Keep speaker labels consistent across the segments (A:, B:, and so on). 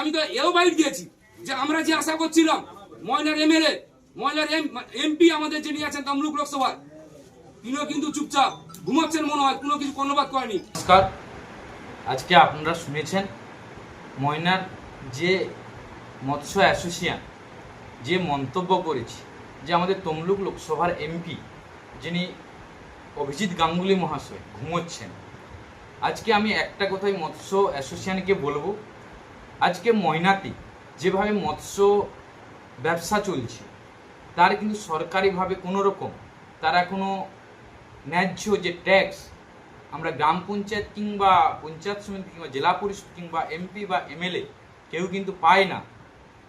A: আমি তো এও বাইট দিয়েছি যে আমরা যে আশা করছিলাম, ময়নার এমএলএ, ময়নার এমপি আমাদের যিনি আছেন তমলুক লোকসভায় তিনিও কিন্তু চুপচাপ ঘুমাচ্ছেন মনে হয়, কোনো কিছু কর্ণপাত করেনি।
B: নমস্কার। আজকে আপনারা শুনেছেন ময়নার যে মৎস্য অ্যাসোসিয়েশন, যে মন্তব্য করেছে যে আমাদের তমলুক লোকসভার এমপি যিনি অভিজিৎ গাঙ্গুলি মহাশয় ঘুমোচ্ছেন। আজকে আমি একটা কথাই মৎস্য অ্যাসোসিয়েশনকে বলব আজকে ময়নাতে যেভাবে মৎস্য ব্যবসা চলছে, তার কিন্তু সরকারিভাবে কোনো রকম তারা কোনো ন্যায্য যে ট্যাক্স আমরা গ্রাম পঞ্চায়েত কিংবা পঞ্চায়েত সমিতি কিংবা জেলা পরিষদ কিংবা এমপি বা এমএলএ কেউ কিন্তু পায় না।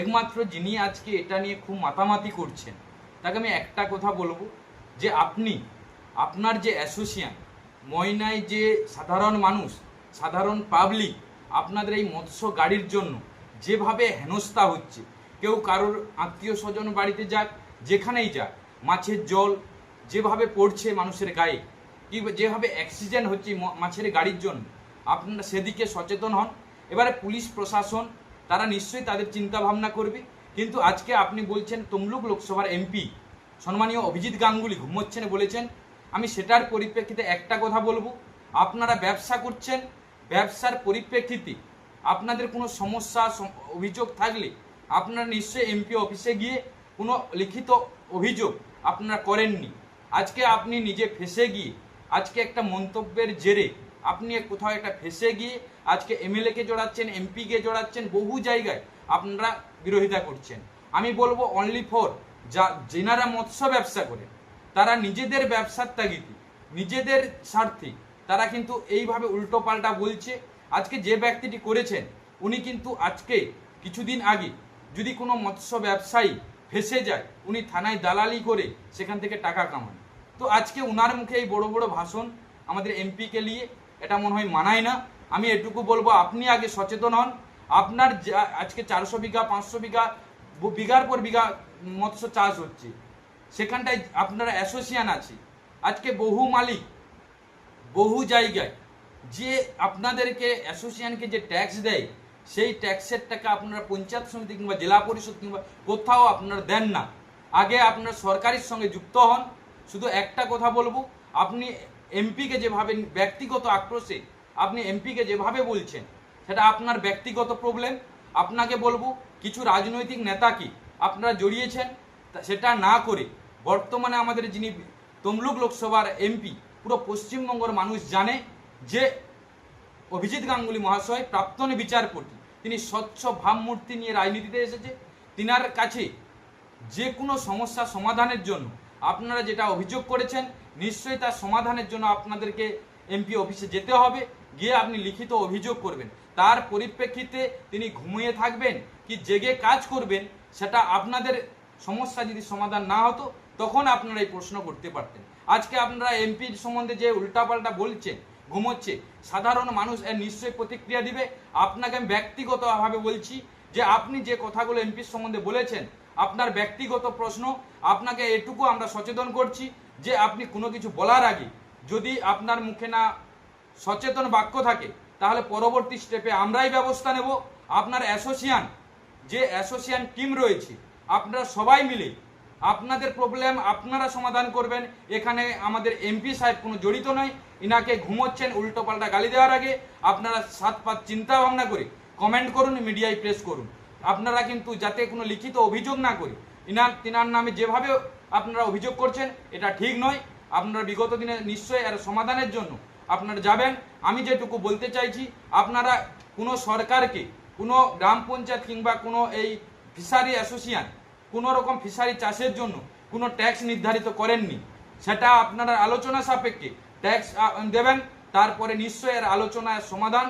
B: একমাত্র যিনি আজকে এটা নিয়ে খুব মাতামাতি করছেন, তাকে আমি একটা কথা বলব যে আপনি, আপনার যে অ্যাসোসিয়েশন ময়নায় যে সাধারণ মানুষ, সাধারণ পাবলিক আপনাদের এই মৎস্য গাড়ির জন্য যেভাবে হেনস্থা হচ্ছে, কেউ কারোর আত্মীয় স্বজন বাড়িতে যাক, যেখানেই যাক, মাছের জল যেভাবে পড়ছে মানুষের গায়ে, কি যেভাবে অ্যাক্সিডেন্ট হচ্ছে মাছের গাড়ির জন্য, আপনারা সেদিকে সচেতন হন। এবারে পুলিশ, প্রশাসন, তারা নিশ্চয়ই তাদের চিন্তা ভাবনা করবে। কিন্তু আজকে আপনি বলছেন তমলুক লোকসভার এমপি, সম্মানীয় অভিজিৎ গাঙ্গুলি ঘুমোচ্ছেন বলেছেন, আমি সেটার পরিপ্রেক্ষিতে একটা কথা বলব। আপনারা ব্যবসা করছেন ব্যবসার পরিপ্রেক্ষিতে আপনাদের কোনো সমস্যা অভিযোগ থাকলে আপনারা নিশ্চয়ই এমপি অফিসে গিয়ে কোনো লিখিত অভিযোগ আপনারা করেননি। আজকে আপনি নিজে ফেসে গিয়ে, আজকে একটা মন্তব্যের জেরে আপনি কোথাও একটা ফেসে গিয়ে আজকে এমএলএ কে জড়াচ্ছেন এমপি কে জড়াচ্ছেন, বহু জায়গায় আপনারা বিরোধিতা করছেন। আমি বলব অনলি ফর যা, যেনারা মৎস্য ব্যবসা করেন তারা নিজেদের ব্যবসার তাগিদে, নিজেদের স্বার্থে তারা কিন্তু এইভাবে উল্টো পাল্টা বলছে। আজকে যে ব্যক্তিটি করেছেন, উনি কিন্তু আজকে, কিছুদিন আগে, যদি কোনো মৎস্য ব্যবসায়ী ফেসে যায়, উনি থানায় দালালি করে সেখান থেকে টাকা কামান। তো আজকে উনার মুখে এই বড় বড় ভাষণ আমাদের এমপিকে নিয়ে, এটা মনে হয় মানায় না। আমি এটুকু বলব, আপনি আগে সচেতন হন। আপনার আজকে চারশো বিঘা, পাঁচশো বিঘা বিঘার পর বিঘা মৎস্য চাষ হচ্ছে। সেখানটায় আপনারা অ্যাসোসিয়েশন আছে। আজকে বহু মালিক বহু জায়গায় যে আপনাদেরকে অ্যাসোসিয়েশনকে যে ট্যাক্স দেয়, সেই ট্যাক্সের টাকা আপনারা পঞ্চায়েত সমিতি কিংবা জেলা পরিষদ কিংবা কোথাও আপনারা দেন না। আগে আপনারা সরকারের সঙ্গে যুক্ত হন। শুধু একটা কথা বলব, আপনি এমপিকে যেভাবে ব্যক্তিগত আক্রোশে, আপনি এমপিকে যেভাবে বলছেন, সেটা আপনার ব্যক্তিগত প্রবলেম আপনাকে বলব, কিছু রাজনৈতিক নেতাকে আপনারা জড়িয়েছেন সেটা না করে, বর্তমানে আমাদের যিনি তমলুক লোকসভার এমপি পুরো পশ্চিমবঙ্গের মানুষ জানে যে অভিজিৎ গাঙ্গুলি মহাশয় প্রাক্তন বিচারপতি। তিনি স্বচ্ছ ভাবমূর্তি নিয়ে রাজনীতিতে এসেছে। তিনার কাছে যে কোনো সমস্যা সমাধানের জন্য আপনারা যেটা অভিযোগ করেছেন, নিশ্চয়ই তার সমাধানের জন্য আপনাদেরকে এমপি অফিসে যেতে হবে। গিয়ে আপনি লিখিত অভিযোগ করবেন। তার পরিপ্রেক্ষিতে তিনি ঘুমিয়ে থাকবেন, কি জেগে কাজ করবেন, সেটা আপনাদের সমস্যা যদি সমাধান না হতো তখন আপনারা এই প্রশ্ন করতে পারতেন। আজকে আপনারা এমপির সম্বন্ধে যে উল্টাপাল্টা বলছেন, ঘুমোচ্ছে, সাধারণ মানুষ এর নিশ্চয়ই প্রতিক্রিয়া দিবে। আপনাকে আমি ব্যক্তিগতভাবে বলছি যে আপনি যে কথাগুলো এমপির সম্বন্ধে বলেছেন, আপনার ব্যক্তিগত প্রশ্ন, আপনাকে এটুকু আমরা সচেতন করছি যে আপনি কোনো কিছু বলার আগে যদি আপনার মুখে না সচেতন বাক্য থাকে, তাহলে পরবর্তী স্টেপে আমরাই ব্যবস্থা নেব। আপনার অ্যাসোসিয়ান, যে অ্যাসোসিয়ান টিম রয়েছে, আপনারা সবাই মিলে আপনাদের প্রবলেম আপনারা সমাধান করবেন। এখানে আমাদের এমপি সাহেব কোনো জড়িত নয়। ইনাকে ঘুমোচ্ছেন উল্টো পাল্টা গালি দেওয়ার আগে আপনারা সাত পাঁচ চিন্তা ভাবনা করে কমেন্ট করুন মিডিয়ায় প্রেস করুন। আপনারা কিন্তু যাতে কোনো লিখিত অভিযোগ না করি, ইনার তিনার নামে যেভাবে আপনারা অভিযোগ করছেন, এটা ঠিক নয়। আপনারা বিগত দিনে নিশ্চয়ই এর সমাধানের জন্য আপনারা যাবেন। আমি যেটুকু বলতে চাইছি, আপনারা কোনো সরকারকে, কোনো গ্রাম পঞ্চায়েত কিংবা কোনো এই ফিশারি অ্যাসোসিয়েশন কোনো রকম ফিশারি চাষের জন্য কোনো ট্যাক্স নির্ধারিত করেননি। সেটা আপনারা আলোচনা সাপেক্ষে ট্যাক্স দেবেন, তারপরে নিশ্চয়ই এর আলোচনার সমাধান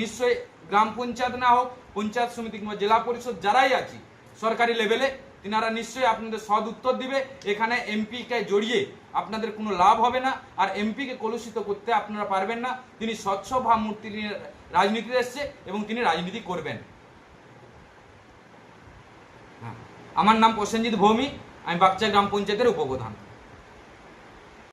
B: নিশ্চয়ই গ্রাম পঞ্চায়েত না হোক, পঞ্চায়েত সমিতি কিংবা জেলা পরিষদ যারাই আছে, সরকারি লেভেলে, তিনারা নিশ্চয়ই আপনাদের সদ উত্তর দিবে। এখানে এমপিকে জড়িয়ে আপনাদের কোনো লাভ হবে না, আর এমপিকে কলুষিত করতে আপনারা পারবেন না। তিনি স্বচ্ছ ভাবমূর্তি নিয়ে রাজনীতিতে এসছে এবং তিনি রাজনীতি করবেন হ্যাঁ। আমার নাম প্রসেনজিৎ ভৌমিক আমি বাগচা গ্রাম পঞ্চায়েতের উপপ্রধান।